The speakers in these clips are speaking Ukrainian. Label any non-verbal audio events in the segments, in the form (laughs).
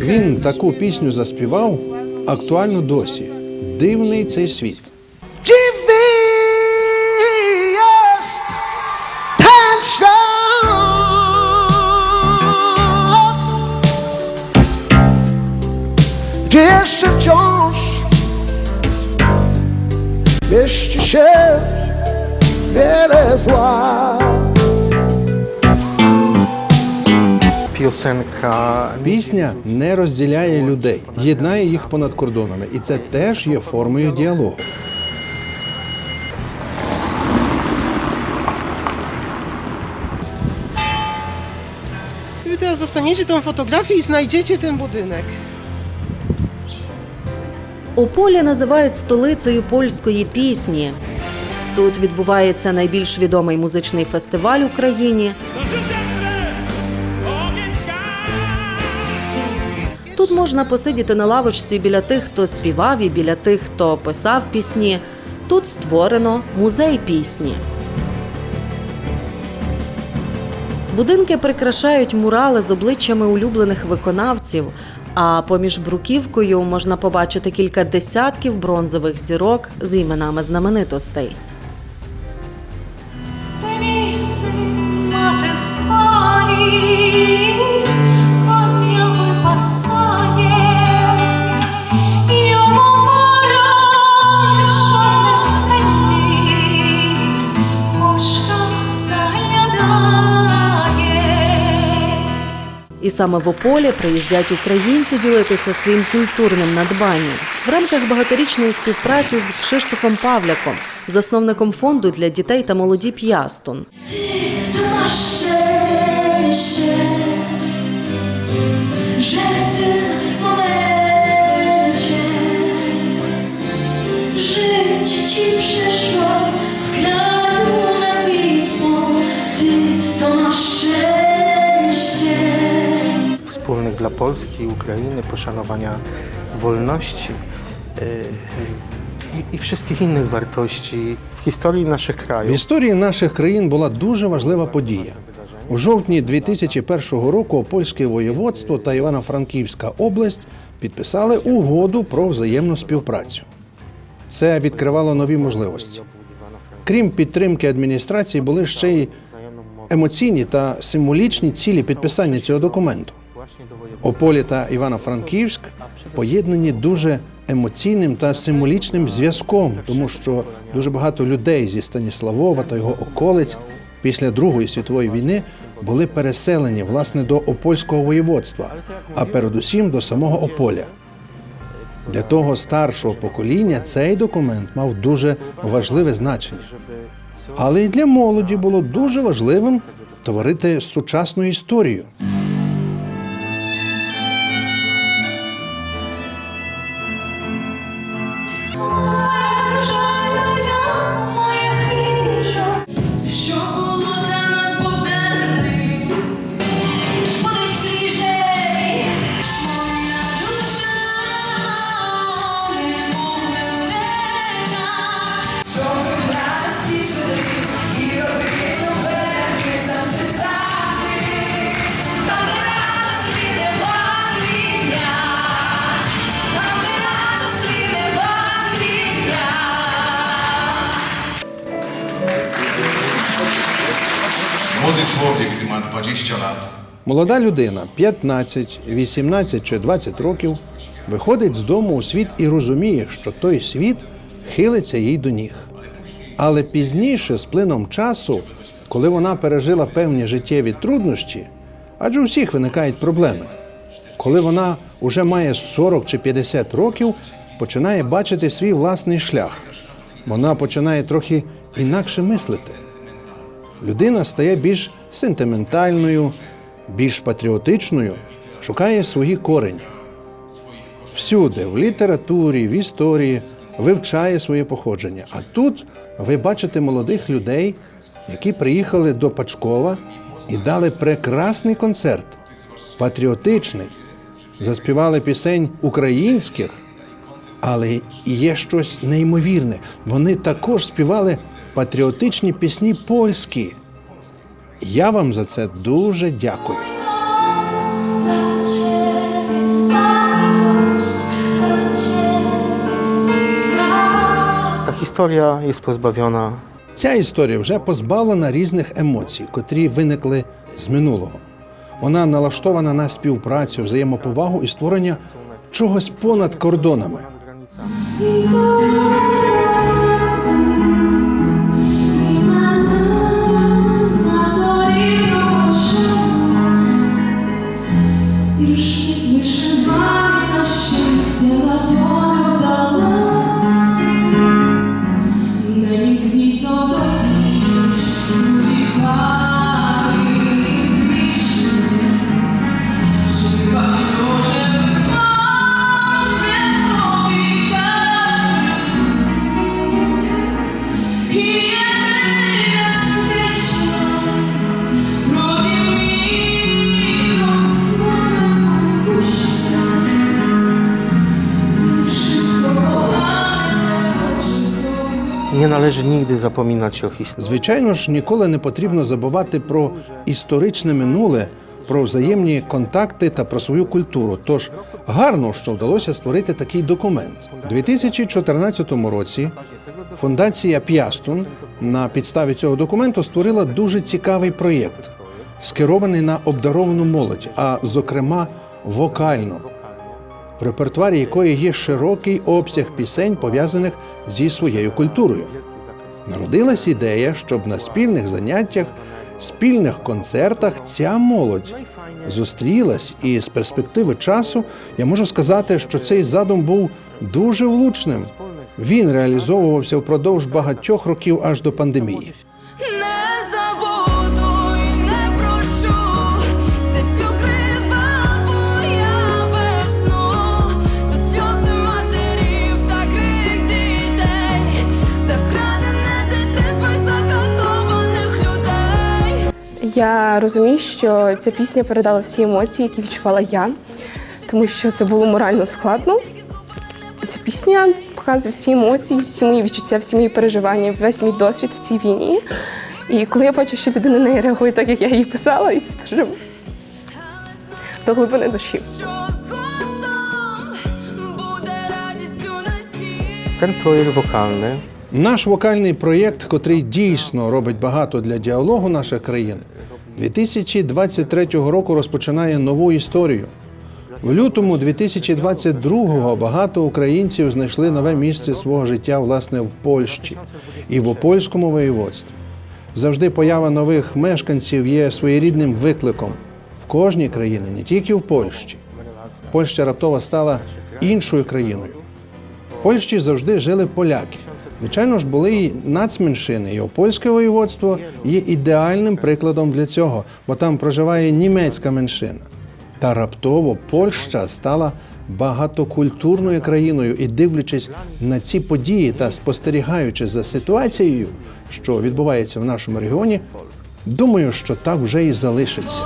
Він таку пісню заспівав актуально досі. Дивний цей світ. Jeszcze wciąż mieści się wiele zła. Пісня не розділяє людей, єднає їх понад кордонами, і це теж є формою діалогу. Wy teraz dostaniecie tą fotografię i znajdziecie ten budynek. Ополя називають столицею польської пісні. Тут відбувається найбільш відомий музичний фестиваль у країні. Тут можна посидіти на лавочці біля тих, хто співав, і біля тих, хто писав пісні. Тут створено музей пісні. Будинки прикрашають мурали з обличчями улюблених виконавців. А поміж бруківкою можна побачити кілька десятків бронзових зірок з іменами знаменитостей. І саме в Ополі приїздять українці ділитися своїм культурним надбанням в рамках багаторічної співпраці з Кшиштофом Павляком, засновником фонду для дітей та молоді П'ястун. To masz szczęście, że w tym momencie żyć ci przyszło w kraju nad Wisłą. Ty to masz szczęście. wspólnych dla Polski i Ukrainy, poszanowania wolności yy, i, i wszystkich innych wartości w historii naszych В krajów. історії наших країн була дуже важлива подія. У жовтні 2001 року польське воєводство та Івано-Франківська область підписали угоду про взаємну співпрацю. Це відкривало нові можливості. Крім підтримки адміністрації, були ще й емоційні та символічні цілі підписання цього документу. Ополі та Івано-Франківськ поєднані дуже емоційним та символічним зв'язком, тому що дуже багато людей зі Станіславова та його околиць після Другої світової війни були переселені власне до опольського воєводства, а передусім до самого Ополя. Для того старшого покоління цей документ мав дуже важливе значення. Але й для молоді було дуже важливим творити сучасну історію. Młody człowiek, gdy ma 20 lat, Молода людина 15, 18 чи 20 років виходить з дому у світ і розуміє, що той світ хилиться їй до ніг. Але пізніше, з плином часу, коли вона пережила певні життєві труднощі, адже у всіх виникають проблеми. Коли вона вже має 40 чи 50 років, починає бачити свій власний шлях. Вона починає трохи інакше мислити людина стає більш сентиментальною, більш патріотичною, шукає свої корені. Всюди, в літературі, в історії, вивчає своє походження. А тут ви бачите молодих людей, які приїхали до Пачкова і дали прекрасний концерт, патріотичний, заспівали пісень українських, але є щось неймовірне. Вони також співали патріотичні пісні польські. Я вам за це дуже дякую. Ta historia jest pozbawiona Ця історія вже позбавлена різних емоцій, котрі виникли з минулого. Вона налаштована на співпрацю, взаємоповагу і створення чогось понад кордонами. e Nie należy nigdy zapominać o. Звичайно ж, ніколи не потрібно забувати про історичне минуле, про взаємні контакти та про свою культуру. Тож гарно, що вдалося створити такий документ. У 2014 році фундація П'ястун на підставі цього документу створила дуже цікавий проєкт, скерований на обдаровану молодь, а зокрема вокально, в репертуарі якої є широкий обсяг пісень, пов'язаних зі своєю культурою. Народилась ідея, щоб на спільних заняттях, спільних концертах ця молодь зустрілась, і з перспективи часу я можу сказати, що цей задум був дуже влучним. Він реалізовувався впродовж багатьох років аж до пандемії. Я розумію, що ця пісня передала всі емоції, які відчувала я, тому що це було морально складно. Ця пісня показує всі емоції, всі мої відчуття, всі мої переживання, весь мій досвід в цій війні. І коли я бачу, що людина на неї реагує так, як я її писала, і це дуже до глибини душі. Що згодом буде радістю на всіх. Ten projekt Наш вокальний проєкт, котрий дійсно робить багато для діалогу наших країн, 2023 року розпочинає нову історію. В лютому 2022-го багато українців знайшли нове місце свого життя власне в Польщі і в Опольському воєводстві. Завжди поява нових мешканців є своєрідним викликом в кожній країні, не тільки в Польщі. Польща раптово стала іншою країною. В Польщі завжди жили поляки. Звичайно ж, були і нацменшини, і опольське воєводство є ідеальним прикладом для цього, бо там проживає німецька меншина. Та раптово Польща стала багатокультурною країною і дивлячись на ці події та спостерігаючи за ситуацією, що відбувається в нашому регіоні, думаю, що так вже і залишиться.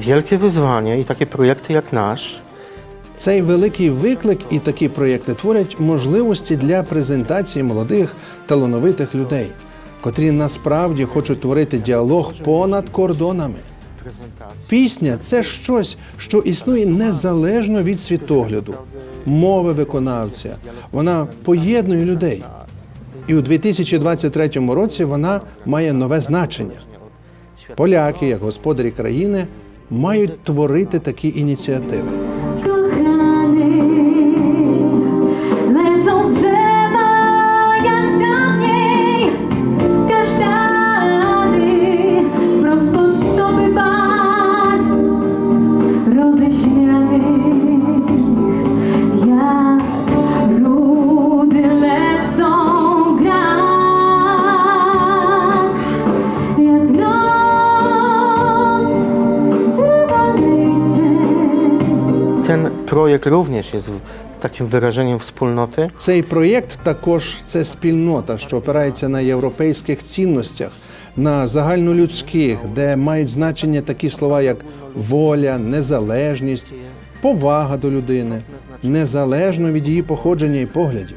Wielkie wyzwanie i takie projekty jak nasz Цей великий виклик і такі проєкти творять можливості для презентації молодих талановитих людей, котрі насправді хочуть творити діалог понад кордонами. Пісня це щось, що існує незалежно від світогляду, мови виконавця. Вона поєднує людей. І у 2023 році вона має нове значення. Поляки, як господарі країни, мають творити такі ініціативи. Projekt również jest takim wyrażeniem wspólnoty. Цей проєкт також це спільнота, що опирається на європейських цінностях, на загальнолюдських, де мають значення такі слова, як воля, незалежність, повага до людини, незалежно від її походження і поглядів.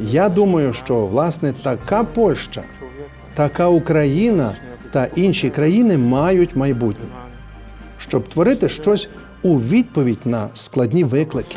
Я думаю, що власне така Польща, така Україна та інші країни мають майбутнє, щоб творити щось у відповідь на складні виклики.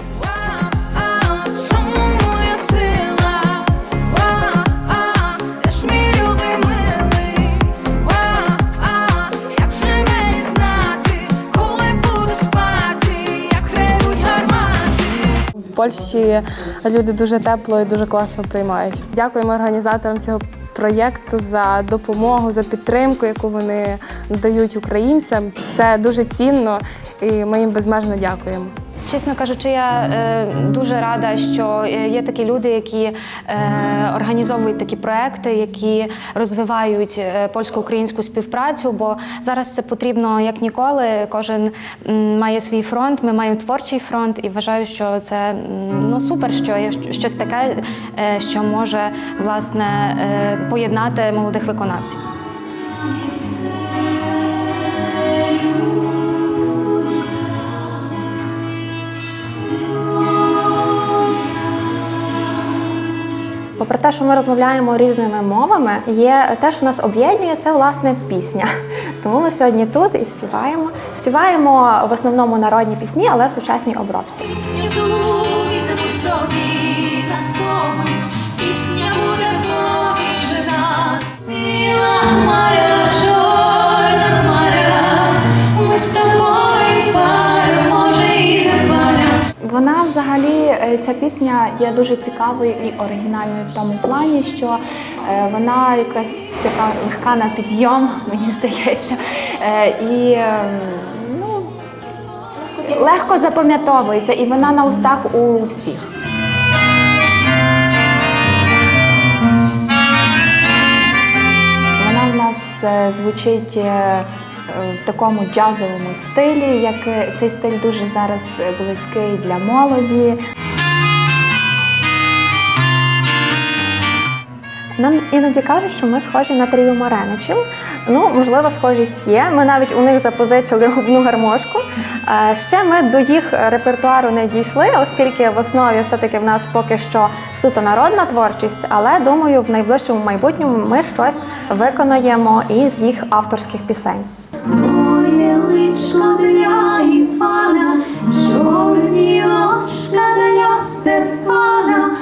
В Польщі люди дуже тепло і дуже класно приймають. Дякуємо організаторам цього проєкту за допомогу, за підтримку, яку вони надають українцям. Це дуже цінно, і ми їм безмежно дякуємо. Чесно кажучи, я е, дуже рада, що е, є такі люди, які е, організовують такі проекти, які розвивають е, польсько-українську співпрацю. Бо зараз це потрібно як ніколи. Кожен має свій фронт. Ми маємо творчий фронт, і вважаю, що це ну супер, що є щось таке, е, що може власне поєднати молодих виконавців. Попри те, що ми розмовляємо різними мовами, є те, що нас об'єднує, це власне пісня. (laughs) Тому ми сьогодні тут і співаємо. Співаємо в основному народні пісні, але в сучасній обробці. Пісня собі на спомин, пісня буде поміж нас. Біла хмаря, взагалі е, ця пісня є дуже цікавою і оригінальною в тому плані, що е, вона якась така легка на підйом, мені здається. Е, І ем, ну, легко запам'ятовується, і вона на устах у всіх. Вона в нас звучить в такому джазовому стилі, як е, цей стиль дуже зараз е, близький для молоді. Нам іноді кажуть, що ми схожі на трію Мареничів. Ну, можливо, схожість є. Ми навіть у них запозичили губну гармошку. Е, Ще ми до їх репертуару не дійшли, оскільки в основі все-таки в нас поки що суто народна творчість, але думаю, в найближчому майбутньому ми щось виконаємо із їх авторських пісень. Моє личко для Івана, чорні ложка для Стефана,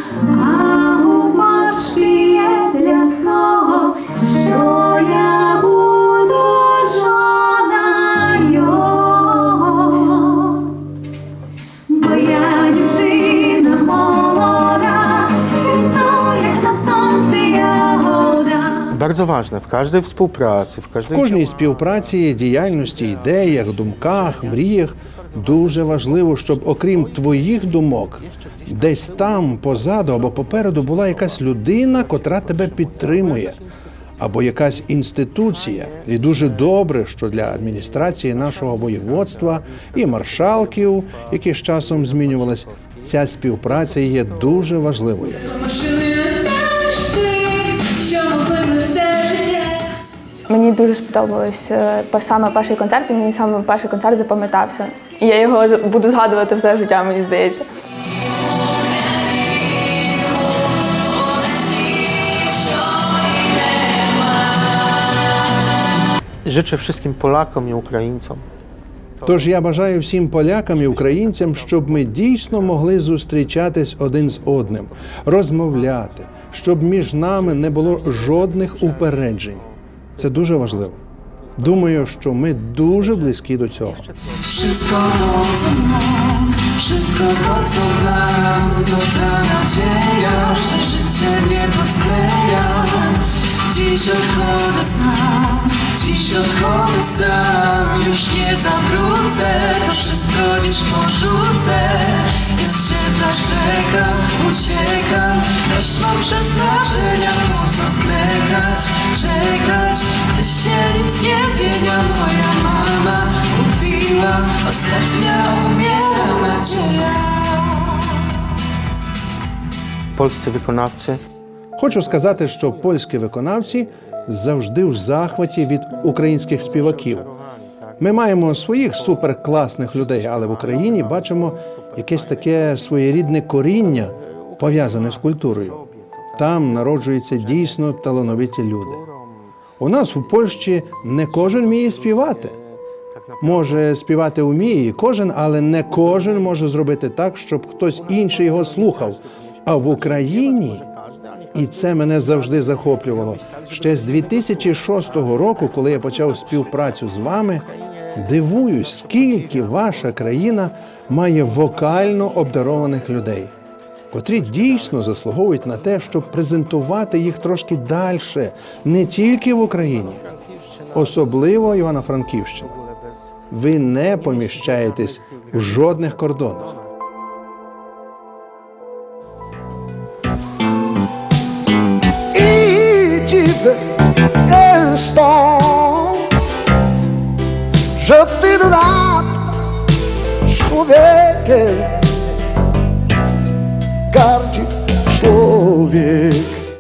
Bardzo ważne w każdej współpracy, w В każdej кожній співпраці, діяльності, ідеях, думках, мріях дуже важливо, щоб окрім твоїх думок, десь там, позаду або попереду була якась людина, котра тебе підтримує, або якась інституція. І дуже добре, що для адміністрації нашого воєводства і маршалків, які з часом змінювались, ця співпраця є дуже важливою. Дуже сподобалось е, саме перший концерт, і мені саме перший концерт запам'ятався. І я його буду згадувати все життя, мені здається. Życzę wszystkim Polakom i Ukraińcom Тож я бажаю всім полякам і українцям, щоб ми дійсно могли зустрічатись один з одним, розмовляти, щоб між нами не було жодних упереджень. Це дуже важливо. Думаю, що ми дуже близькі до цього. Wszystko to, co mam, to ta nadzieja, że życie mnie poskleja. Dziś odchodzę sam, dziś odchodzę sam, już nie zawrócę, to wszystko dziś porzucę. Jeszcze zaczekam, uciekam, dość mam przeznaczenia, po co zwlekać, czekać, gdy się nic nie zmienia. Moja mama mówiła, ostatnia umiera na nadzieja. Polscy wykonawcy Хочу сказати, що польські виконавці завжди в захваті від українських співаків. Ми маємо своїх суперкласних людей, але в Україні бачимо якесь таке своєрідне коріння, пов'язане з культурою. Там народжуються дійсно талановиті люди. У нас в Польщі не кожен вміє співати. Може співати вміє кожен, але не кожен може зробити так, щоб хтось інший його слухав. А в Україні і це мене завжди захоплювало. Ще з 2006 року, коли я почав співпрацю з вами, дивуюсь, скільки ваша країна має вокально обдарованих людей, котрі дійсно заслуговують на те, щоб презентувати їх трошки далі, не тільки в Україні, особливо Івано-Франківщина. Ви не поміщаєтесь в жодних кордонах. and storm. Je did not człowiekiem, gardzi człowiek.